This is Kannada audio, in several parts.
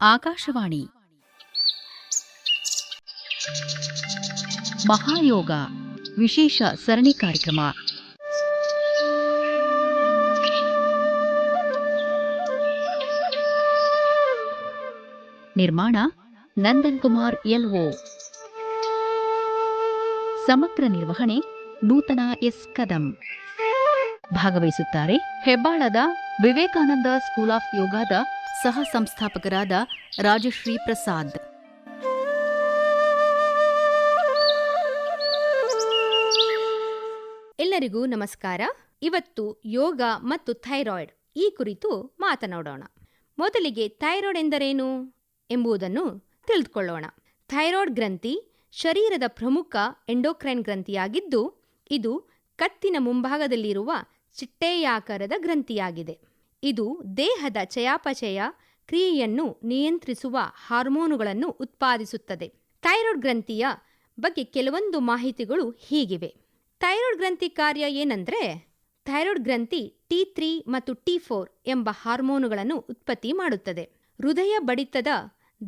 ಆಕಾಶವಾಣಿ. ಮಹಾಯೋಗ ವಿಶೇಷ ಸರಣಿ ಕಾರ್ಯಕ್ರಮ. ನಿರ್ಮಾಣ ನಂದನ್ ಕುಮಾರ್ ಎಲ್ಒ. ಸಮಗ್ರ ನಿರ್ವಹಣೆ ನೂತನ ಎಸ್ ಕದಂ. ಭಾಗವಹಿಸುತ್ತಾರೆ ಹೆಬ್ಬಾಳದ ವಿವೇಕಾನಂದ ಸ್ಕೂಲ್ ಆಫ್ ಯೋಗದ ಸಹ ಸಂಸ್ಥಾಪಕರಾದ ರಾಜಶ್ರೀ ಪ್ರಸಾದ್. ಎಲ್ಲರಿಗೂ ನಮಸ್ಕಾರ. ಇವತ್ತು ಯೋಗ ಮತ್ತು ಥೈರಾಯ್ಡ್ ಈ ಕುರಿತು ಮಾತನಾಡೋಣ. ಮೊದಲಿಗೆ ಥೈರಾಯ್ಡ್ ಎಂದರೇನು ಎಂಬುದನ್ನು ತಿಳಿದುಕೊಳ್ಳೋಣ. ಥೈರಾಯ್ಡ್ ಗ್ರಂಥಿ ಶರೀರದ ಪ್ರಮುಖ ಎಂಡೋಕ್ರೈನ್ ಗ್ರಂಥಿಯಾಗಿದ್ದು, ಇದು ಕತ್ತಿನ ಮುಂಭಾಗದಲ್ಲಿರುವ ಚಿಟ್ಟೆಯಾಕಾರದ ಗ್ರಂಥಿಯಾಗಿದೆ. ಇದು ದೇಹದ ಚಯಾಪಚಯ ಕ್ರಿಯೆಯನ್ನು ನಿಯಂತ್ರಿಸುವ ಹಾರ್ಮೋನುಗಳನ್ನು ಉತ್ಪಾದಿಸುತ್ತದೆ. ಥೈರಾಯ್ಡ್ ಗ್ರಂಥಿಯ ಬಗ್ಗೆ ಕೆಲವೊಂದು ಮಾಹಿತಿಗಳು ಹೀಗಿವೆ. ಥೈರಾಯ್ಡ್ ಗ್ರಂಥಿ ಕಾರ್ಯ ಏನಂದ್ರೆ, ಥೈರಾಯ್ಡ್ ಗ್ರಂಥಿ ಟಿ ತ್ರೀ ಮತ್ತು ಟಿ ಫೋರ್ ಎಂಬ ಹಾರ್ಮೋನುಗಳನ್ನು ಉತ್ಪತ್ತಿ ಮಾಡುತ್ತದೆ. ಹೃದಯ ಬಡಿತದ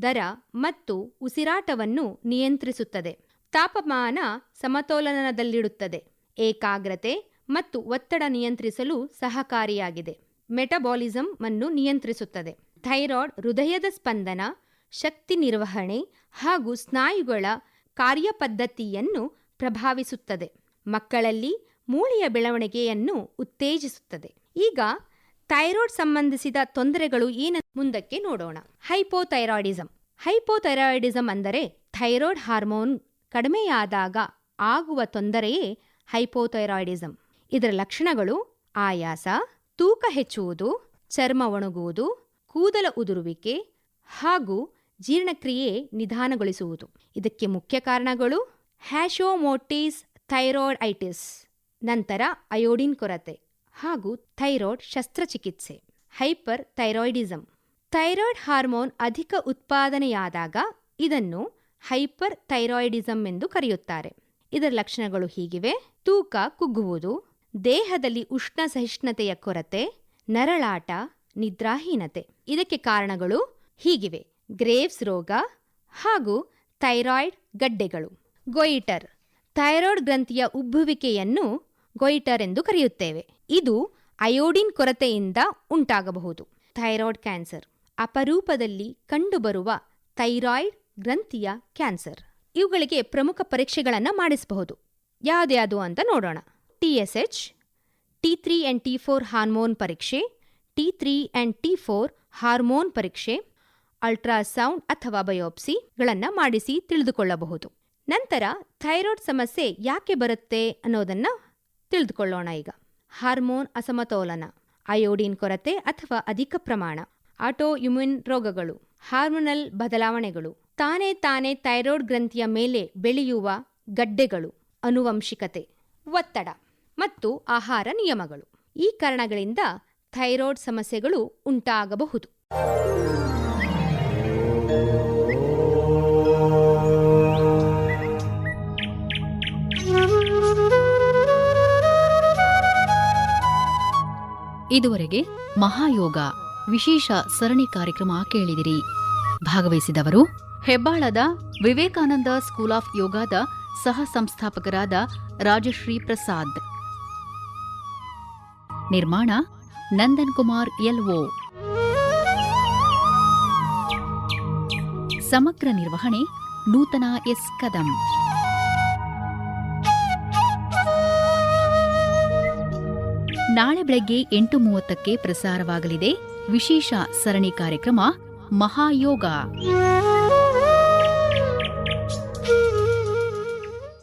ದರ ಮತ್ತು ಉಸಿರಾಟವನ್ನು ನಿಯಂತ್ರಿಸುತ್ತದೆ. ತಾಪಮಾನ ಸಮತೋಲನದಲ್ಲಿಡುತ್ತದೆ. ಏಕಾಗ್ರತೆ ಮತ್ತು ಒತ್ತಡ ನಿಯಂತ್ರಿಸಲು ಸಹಕಾರಿಯಾಗಿದೆ. ಮೆಟಬಾಲಿಸಂ ಅನ್ನು ನಿಯಂತ್ರಿಸುತ್ತದೆ. ಥೈರಾಯ್ಡ್ ಹೃದಯದ ಸ್ಪಂದನ, ಶಕ್ತಿ ನಿರ್ವಹಣೆ ಹಾಗೂ ಸ್ನಾಯುಗಳ ಕಾರ್ಯಪದ್ಧತಿಯನ್ನು ಪ್ರಭಾವಿಸುತ್ತದೆ. ಮಕ್ಕಳಲ್ಲಿ ಮೂಳೆಯ ಬೆಳವಣಿಗೆಯನ್ನು ಉತ್ತೇಜಿಸುತ್ತದೆ. ಈಗ ಥೈರಾಯ್ಡ್ ಸಂಬಂಧಿಸಿದ ತೊಂದರೆಗಳು ಏನ ಮುಂದಕ್ಕೆ ನೋಡೋಣ. ಹೈಪೋಥೈರಾಯ್ಡಿಸಂ. ಹೈಪೋಥೈರಾಯ್ಡಿಸಂ ಅಂದರೆ ಥೈರಾಯ್ಡ್ ಹಾರ್ಮೋನ್ ಕಡಿಮೆಯಾದಾಗ ಆಗುವ ತೊಂದರೆಯೇ ಹೈಪೋಥೈರಾಯ್ಡಿಸಂ. ಇದರ ಲಕ್ಷಣಗಳು ಆಯಾಸ ತೂಕ ಹೆಚ್ಚುವುದು, ಚರ್ಮ ಒಣಗುವುದು, ಕೂದಲ ಉದುರುವಿಕೆ ಹಾಗೂ ಜೀರ್ಣಕ್ರಿಯೆ ನಿಧಾನಗೊಳಿಸುವುದು. ಇದಕ್ಕೆ ಮುಖ್ಯ ಕಾರಣಗಳು ಹ್ಯಾಶೋಮೋಟಿಸ್ ಥೈರಾಯ್ಡ್ ಐಟಿಸ್ ನಂತರ ಅಯೋಡಿನ್ ಕೊರತೆ ಹಾಗೂ ಥೈರಾಯ್ಡ್ ಶಸ್ತ್ರಚಿಕಿತ್ಸೆ. ಹೈಪರ್ ಥೈರಾಯ್ಡಿಸಮ್ ಥೈರಾಯ್ಡ್ ಹಾರ್ಮೋನ್ ಅಧಿಕ ಉತ್ಪಾದನೆಯಾದಾಗ ಇದನ್ನು ಹೈಪರ್ ಥೈರಾಯ್ಡಿಸಂ ಎಂದು ಕರೆಯುತ್ತಾರೆ. ಇದರ ಲಕ್ಷಣಗಳು ಹೀಗಿವೆ. ತೂಕ ಕುಗ್ಗುವುದು ದೇಹದಲ್ಲಿ ಉಷ್ಣ ಸಹಿಷ್ಣುತೆಯ ಕೊರತೆ, ನರಳಾಟ, ನಿದ್ರಾಹೀನತೆ. ಇದಕ್ಕೆ ಕಾರಣಗಳು ಹೀಗಿವೆ. ಗ್ರೇವ್ಸ್ ರೋಗ ಹಾಗೂ ಥೈರಾಯ್ಡ್ ಗಡ್ಡೆಗಳು. ಗೊಯಿಟರ್. ಥೈರಾಯ್ಡ್ ಗ್ರಂಥಿಯ ಉಬ್ಬುವಿಕೆಯನ್ನು ಗೊಯಿಟರ್ ಎಂದು ಕರೆಯುತ್ತೇವೆ. ಇದು ಅಯೋಡಿನ್ ಕೊರತೆಯಿಂದ ಉಂಟಾಗಬಹುದು. Thyroid cancer. ಅಪರೂಪದಲ್ಲಿ ಕಂಡುಬರುವ ಥೈರಾಯ್ಡ್ ಗ್ರಂಥಿಯ ಕ್ಯಾನ್ಸರ್. ಇವುಗಳಿಗೆ ಪ್ರಮುಖ ಪರೀಕ್ಷೆಗಳನ್ನು ಮಾಡಿಸಬಹುದು. ಯಾವುದ್ಯಾವುದು ಅಂತ ನೋಡೋಣ. T S H T three and T four hormone ಪರೀಕ್ಷೆ T three and T four hormone ಪರೀಕ್ಷೆ ಅಲ್ಟ್ರಾಸೌಂಡ್ ಅಥವಾ ಬಯೋಪ್ಸಿಗಳನ್ನು ಮಾಡಿಸಿ ತಿಳಿದುಕೊಳ್ಳಬಹುದು. ನಂತರ ಥೈರಾಯ್ಡ್ ಸಮಸ್ಯೆ ಯಾಕೆ ಬರುತ್ತೆ ಅನ್ನೋದನ್ನ ತಿಳಿದುಕೊಳ್ಳೋಣ ಈಗ. ಹಾರ್ಮೋನ್ ಅಸಮತೋಲನ ಅಯೋಡಿನ್ ಕೊರತೆ ಅಥವಾ ಅಧಿಕ ಪ್ರಮಾಣ ಆಟೋ ರೋಗಗಳು ಹಾರ್ಮೋನಲ್ ಬದಲಾವಣೆಗಳು, ತಾನೇ ತಾನೇ ಥೈರಾಯ್ಡ್ ಗ್ರಂಥಿಯ ಮೇಲೆ ಬೆಳೆಯುವ ಗಡ್ಡೆಗಳು ಅನುವಂಶಿಕತೆ ಒತ್ತಡ. ಮತ್ತು ಆಹಾರ ನಿಯಮಗಳು. ಈ ಕಾರಣಗಳಿಂದ ಥೈರಾಯ್ಡ್ ಸಮಸ್ಯೆಗಳು ಉಂಟಾಗಬಹುದು. ಇದುವರೆಗೆ ಮಹಾಯೋಗ ವಿಶೇಷ ಸರಣಿ ಕಾರ್ಯಕ್ರಮ ಕೇಳಿದಿರಿ. ಭಾಗವಹಿಸಿದವರು ಹೆಬ್ಬಾಳದ ವಿವೇಕಾನಂದ ಸ್ಕೂಲ್ ಆಫ್ ಯೋಗದ ಸಹ ಸಂಸ್ಥಾಪಕರಾದ ರಾಜಶ್ರೀ ಪ್ರಸಾದ್. ನಿರ್ಮಾಣ ನಂದನ್ ಕುಮಾರ್ ಎಲ್ಒ. ಸಮಗ್ರ ನಿರ್ವಹಣೆ ನೂತನ ಎಸ್ ಕದಂ. ನಾಳೆ ಬೆಳಗ್ಗೆ ಎಂಟು ಮೂವತ್ತಕ್ಕೆ ಪ್ರಸಾರವಾಗಲಿದೆ ವಿಶೇಷ ಸರಣಿ ಕಾರ್ಯಕ್ರಮ ಮಹಾಯೋಗ.